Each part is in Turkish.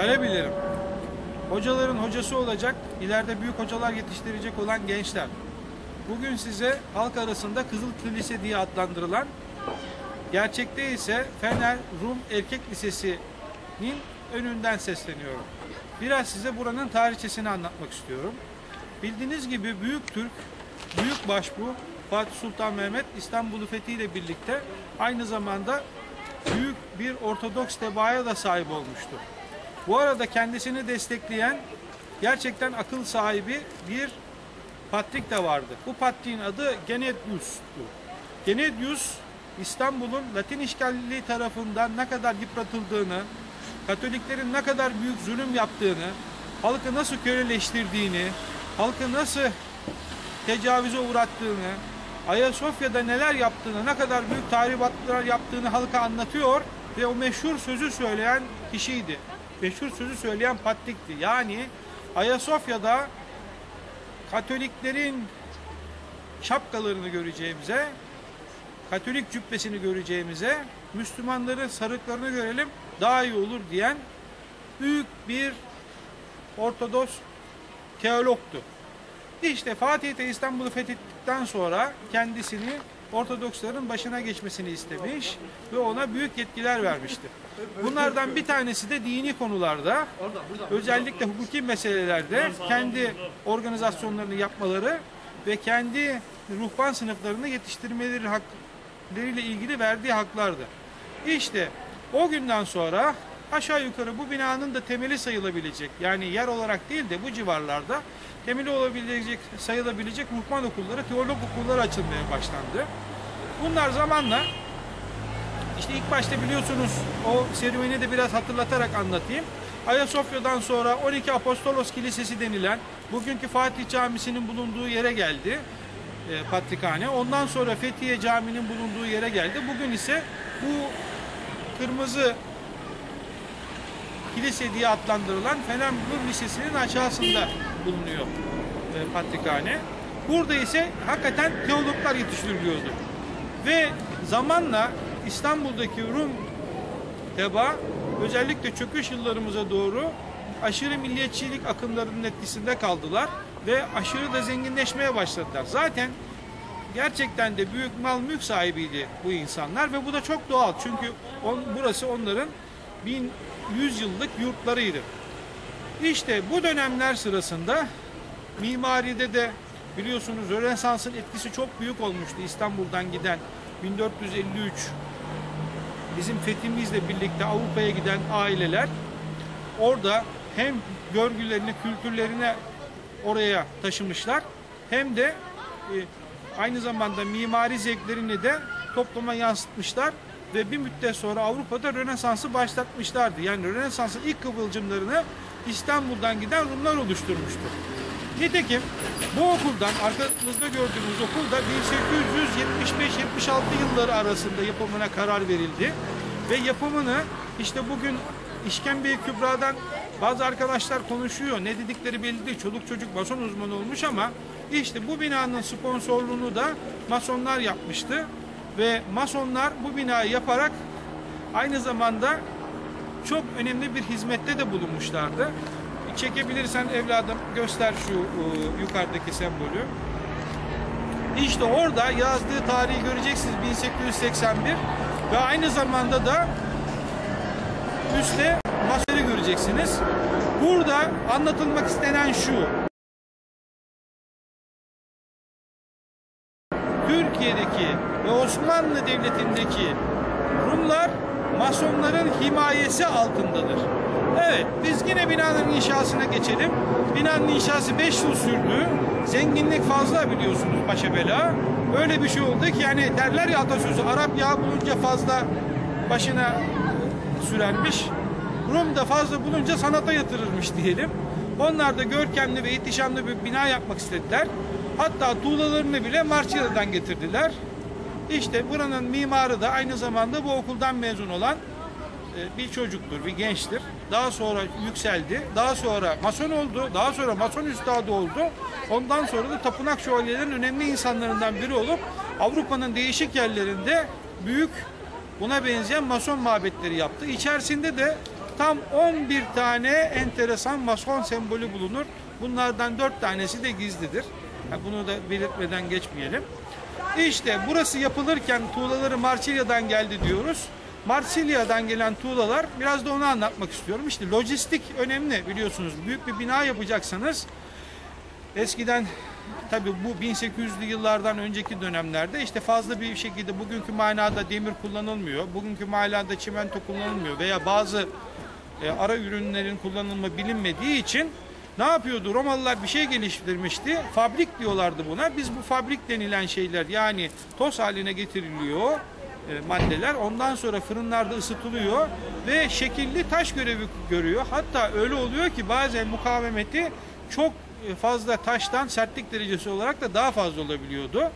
Talebilerim, hocaların hocası olacak, ileride büyük hocalar yetiştirecek olan gençler. Bugün size halk arasında Kızıl Kilise diye adlandırılan, gerçekte ise Fener Rum Erkek Lisesi'nin önünden sesleniyorum. Biraz size buranın tarihçesini anlatmak istiyorum. Bildiğiniz gibi Büyük Türk, Büyük Başbuğ Fatih Sultan Mehmet İstanbul'u fethiyle birlikte aynı zamanda büyük bir Ortodoks tebaaya da sahip olmuştu. Bu arada kendisini destekleyen gerçekten akıl sahibi bir patrik de vardı. Bu patriğin adı Genedius'tu. Genedius İstanbul'un Latin işgalliği tarafından ne kadar yıpratıldığını, Katoliklerin ne kadar büyük zulüm yaptığını, halkı nasıl köleleştirdiğini, halkı nasıl tecavüze uğrattığını, Ayasofya'da neler yaptığını, ne kadar büyük tahribatlar yaptığını halka anlatıyor ve o meşhur sözü söyleyen kişiydi. Meşhur sözü söyleyen Patrik'ti. Yani Ayasofya'da Katoliklerin şapkalarını göreceğimize, Katolik cübbesini göreceğimize, Müslümanların sarıklarını görelim daha iyi olur diyen büyük bir Ortodoks teologtu. İşte Fatih de İstanbul'u fethettikten sonra kendisini Ortodoksların başına geçmesini istemiş ve ona büyük yetkiler vermişti. Bunlardan bir tanesi de dini konularda, özellikle hukuki meselelerde kendi organizasyonlarını yapmaları ve kendi ruhban sınıflarını yetiştirmeleri haklarıyla ilgili verdiği haklardı. İşte o günden sonra aşağı yukarı bu binanın da temeli sayılabilecek yani yer olarak değil de bu civarlarda temeli olabilecek, sayılabilecek ruhban okulları, teolog okulları açılmaya başlandı. Bunlar zamanla işte ilk başta biliyorsunuz o serüveni de biraz hatırlatarak anlatayım. Ayasofya'dan sonra 12 Apostolos Kilisesi denilen bugünkü Fatih Camisi'nin bulunduğu yere geldi. E, Patrikhane. Ondan sonra Fethiye Camii'nin bulunduğu yere geldi. Bugün ise bu kırmızı kilise diye adlandırılan Fener Lisesi'nin aşağısında bulunuyor e, Patrikhane. Burada ise hakikaten teologlar yetiştiriliyordu. Ve zamanla İstanbul'daki Rum teba özellikle çöküş yıllarımıza doğru aşırı milliyetçilik akımlarının etkisinde kaldılar ve aşırı da zenginleşmeye başladılar. Zaten gerçekten de büyük mal mülk sahibiydi bu insanlar ve bu da çok doğal. Çünkü on, burası onların 1100 yıllık yurtlarıydı. İşte bu dönemler sırasında mimaride de biliyorsunuz Rönesans'ın etkisi çok büyük olmuştu İstanbul'dan giden 1453 bizim fethimizle birlikte Avrupa'ya giden aileler orada hem görgülerini, kültürlerini oraya taşımışlar hem de e, aynı zamanda mimari zevklerini de topluma yansıtmışlar ve bir müddet sonra Avrupa'da Rönesans'ı başlatmışlardı. Yani Rönesans'ın ilk kıvılcımlarını İstanbul'dan giden Rumlar oluşturmuştu. Nitekim bu okuldan arkamızda gördüğünüz okul da 1875-76 yılları arasında yapımına karar verildi. Ve yapımını işte bugün İşkembe Kübra'dan bazı arkadaşlar konuşuyor. Ne dedikleri belli değil. Çoluk çocuk mason uzmanı olmuş ama işte bu binanın sponsorluğunu da masonlar yapmıştı. Ve masonlar bu binayı yaparak aynı zamanda çok önemli bir hizmette de bulunmuşlardı. Çekebilirsen evladım göster şu e, yukarıdaki sembolü. İşte orada yazdığı tarihi göreceksiniz 1881 ve aynı zamanda da üstte masörü göreceksiniz. Burada anlatılmak istenen şu. Devleti'ndeki Rumlar Masonların himayesi altındadır. Evet, biz yine binanın inşasına geçelim. Binanın inşası 5 yıl sürdü. Zenginlik fazla biliyorsunuz başa bela. Öyle bir şey oldu ki yani derler ya atasözü Arap yağı bulunca fazla başına sürermiş. Rum da fazla bulunca sanata yatırırmış diyelim. Onlar da görkemli ve ihtişamlı bir bina yapmak istediler. Hatta tuğlalarını bile Marçilya'dan getirdiler. İşte buranın mimarı da aynı zamanda bu okuldan mezun olan e, bir çocuktur, bir gençtir. Daha sonra yükseldi. Daha sonra mason oldu. Daha sonra mason üstadı oldu. Ondan sonra da tapınak şövalyelerin önemli insanlarından biri olup Avrupa'nın değişik yerlerinde büyük buna benzeyen mason mabetleri yaptı. İçerisinde de tam 11 tane enteresan mason sembolü bulunur. Bunlardan 4 tanesi de gizlidir. Ha, bunu da belirtmeden geçmeyelim. İşte burası yapılırken tuğlaları Marsilya'dan geldi diyoruz. Marsilya'dan gelen tuğlalar biraz da onu anlatmak istiyorum. İşte lojistik önemli biliyorsunuz. Büyük bir bina yapacaksanız eskiden tabii bu 1800'lü yıllardan önceki dönemlerde işte fazla bir şekilde bugünkü manada demir kullanılmıyor. Bugünkü manada çimento kullanılmıyor veya bazı e, ara ürünlerin kullanılma bilinmediği için ne yapıyordu? Romalılar bir şey geliştirmişti. Fabrik diyorlardı buna. Biz bu fabrik denilen şeyler yani toz haline getiriliyor e, maddeler. Ondan sonra fırınlarda ısıtılıyor ve şekilli taş görevi görüyor. Hatta öyle oluyor ki bazen mukavemeti çok fazla taştan sertlik derecesi olarak da daha fazla olabiliyordu.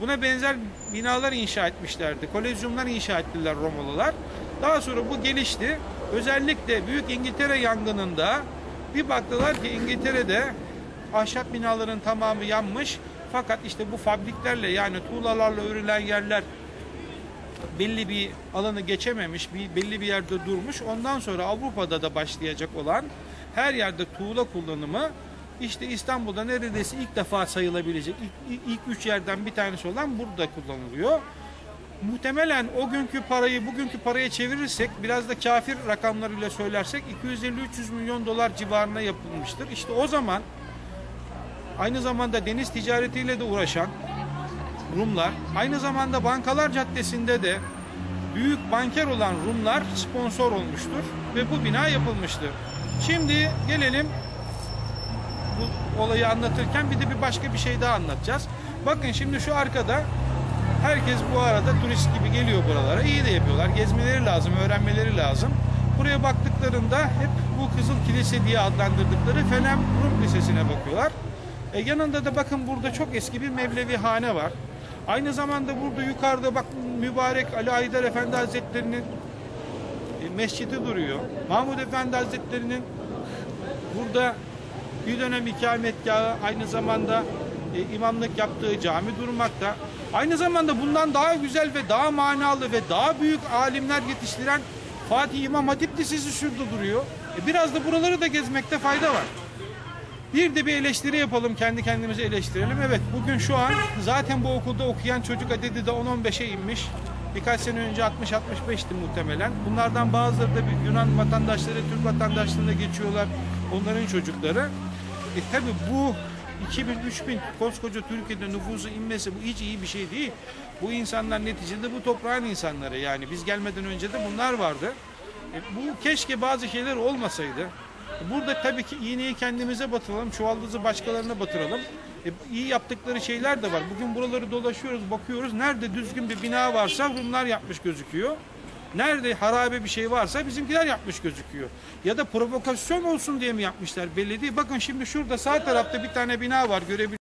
Buna benzer binalar inşa etmişlerdi. Kolezyumlar inşa ettiler Romalılar. Daha sonra bu gelişti. Özellikle Büyük İngiltere yangınında bir baktılar ki İngiltere'de ahşap binaların tamamı yanmış. Fakat işte bu fabriklerle yani tuğlalarla örülen yerler belli bir alanı geçememiş, bir belli bir yerde durmuş. Ondan sonra Avrupa'da da başlayacak olan her yerde tuğla kullanımı işte İstanbul'da neredeyse ilk defa sayılabilecek ilk, ilk üç yerden bir tanesi olan burada kullanılıyor. Muhtemelen o günkü parayı bugünkü paraya çevirirsek biraz da kafir rakamlarıyla söylersek 250-300 milyon dolar civarına yapılmıştır. İşte o zaman aynı zamanda deniz ticaretiyle de uğraşan Rumlar, aynı zamanda Bankalar Caddesi'nde de büyük banker olan Rumlar sponsor olmuştur ve bu bina yapılmıştır. Şimdi gelelim bu olayı anlatırken bir de bir başka bir şey daha anlatacağız. Bakın şimdi şu arkada herkes bu arada turist gibi geliyor buralara. İyi de yapıyorlar. Gezmeleri lazım, öğrenmeleri lazım. Buraya baktıklarında hep bu Kızıl Kilise diye adlandırdıkları Fenem Rum Lisesi'ne bakıyorlar. E yanında da bakın burada çok eski bir Mevlevi hane var. Aynı zamanda burada yukarıda bak mübarek Ali Aydar Efendi Hazretleri'nin e, mescidi duruyor. Mahmud Efendi Hazretleri'nin burada bir dönem ikametgahı aynı zamanda e, imamlık yaptığı cami durmakta. Aynı zamanda bundan daha güzel ve daha manalı ve daha büyük alimler yetiştiren Fatih İmam Hatip Lisesi şurada duruyor. E, biraz da buraları da gezmekte fayda var. Bir de bir eleştiri yapalım, kendi kendimize eleştirelim. Evet, bugün şu an zaten bu okulda okuyan çocuk adedi de 10-15'e inmiş. Birkaç sene önce 60-65'ti muhtemelen. Bunlardan bazıları da Yunan vatandaşları, Türk vatandaşlığına geçiyorlar. Onların çocukları. E tabi bu 2000-3000 koskoca Türkiye'de nüfusu inmesi bu hiç iyi bir şey değil. Bu insanlar neticede bu toprağın insanları yani biz gelmeden önce de bunlar vardı. E, bu keşke bazı şeyler olmasaydı. Burada tabii ki iğneyi kendimize batıralım, çuvaldızı başkalarına batıralım. E, iyi yaptıkları şeyler de var. Bugün buraları dolaşıyoruz, bakıyoruz. Nerede düzgün bir bina varsa Rumlar yapmış gözüküyor. Nerede harabe bir şey varsa bizimkiler yapmış gözüküyor. Ya da provokasyon olsun diye mi yapmışlar belli değil. Bakın şimdi şurada sağ tarafta bir tane bina var görebilirsiniz.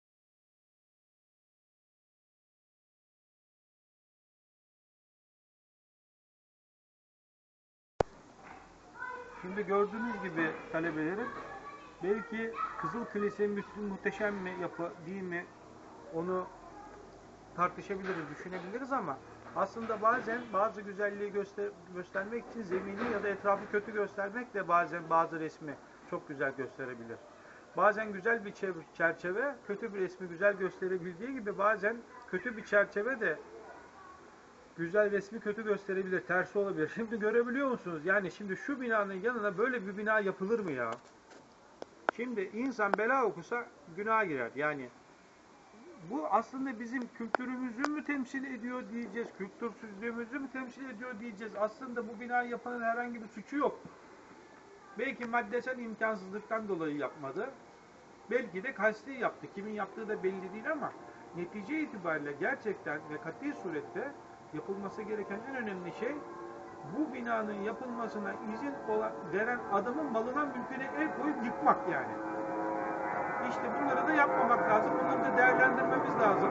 Şimdi gördüğünüz gibi talebelerim belki Kızıl Kilise muhteşem mi yapı değil mi onu tartışabiliriz, düşünebiliriz ama aslında bazen bazı güzelliği göster göstermek için zemini ya da etrafı kötü göstermek de bazen bazı resmi çok güzel gösterebilir. Bazen güzel bir çerçeve kötü bir resmi güzel gösterebildiği gibi bazen kötü bir çerçeve de güzel resmi kötü gösterebilir, tersi olabilir. Şimdi görebiliyor musunuz? Yani şimdi şu binanın yanına böyle bir bina yapılır mı ya? Şimdi insan bela okusa günah girer. Yani bu aslında bizim kültürümüzü mü temsil ediyor diyeceğiz, kültürsüzlüğümüzü mü temsil ediyor diyeceğiz. Aslında bu binayı yapanın herhangi bir suçu yok. Belki maddesel imkansızlıktan dolayı yapmadı. Belki de kasti yaptı. Kimin yaptığı da belli değil ama netice itibariyle gerçekten ve kat'i surette yapılması gereken en önemli şey bu binanın yapılmasına izin olan, veren adamın malına mülküne el koyup yıkmak yani. İşte bunları da yapmamak lazım. Bunları da değerlendirmemiz lazım.